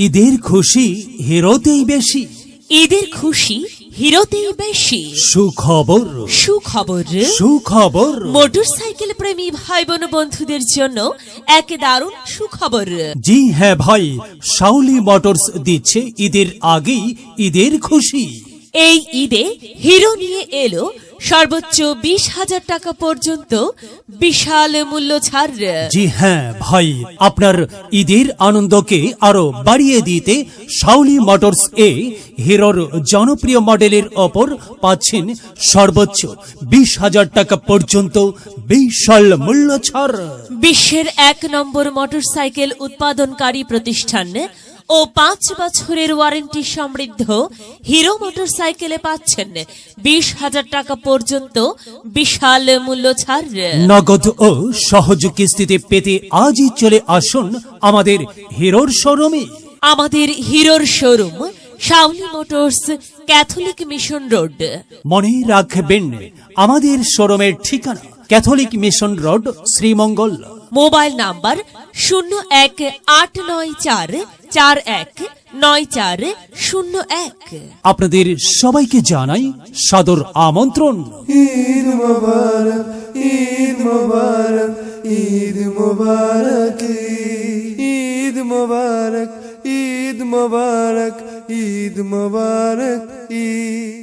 ঈদের খুশি হিরোতেই বেশি। ঈদের খুশি হিরোতেই বেশি। সুখবর। সুখবর। সুখবর। মোটরসাইকেল প্রেমী ভাই বোন বন্ধুদের জন্য এক দারুণ সুখবর। জি হ্যাঁ ভাই শাওলি মোটরস দিচ্ছে ঈদের আগেই ঈদের খুশি। এই ঈদে হিরো নিয়ে এলো সর্বোচ্চ বিশ হাজার টাকা পর্যন্ত বিশাল মূল্য ছাড়। জি হ্যাঁ ভাই আপনার ঈদের আনন্দকে আরও বাড়িয়ে দিতে শাওলি মোটরস এ হিরোর জনপ্রিয় মডেলের ওপর পাচ্ছেন সর্বোচ্চ বিশ হাজার টাকা পর্যন্ত বিশাল মূল্য ছাড়। বিশ্বের এক নম্বর মোটরসাইকেল উৎপাদনকারী প্রতিষ্ঠান ও পাঁচ বছরের ওয়ারেন্টি সমৃদ্ধ হিরো মোটরসাইকেলে পাচ্ছেন বিশ হাজার টাকা পর্যন্ত বিশাল মূল্য ছাড়। নগদ ও সহজ কিস্তিতে পেতে আজই চলে আসুন আমাদের হিরোর শোরুমে। আমাদের হিরোর showroom Shaoli Motors Catholic Mission Road. মনে রাখবেন আমাদের শোরুমের ঠিকানা Catholic Mission Road Sreemangal. Mobile number শূন্য এক আট নয় চার চার এক নয় চার শূন্য এক। আপনাদের সবাইকে জানাই সাদর আমন্ত্রণ। ঈদ মোবারক ঈদ মোবারক ঈদ মোবারক ঈদ মোবারক ঈদ মোবারক ঈদ মোবারক ঈদ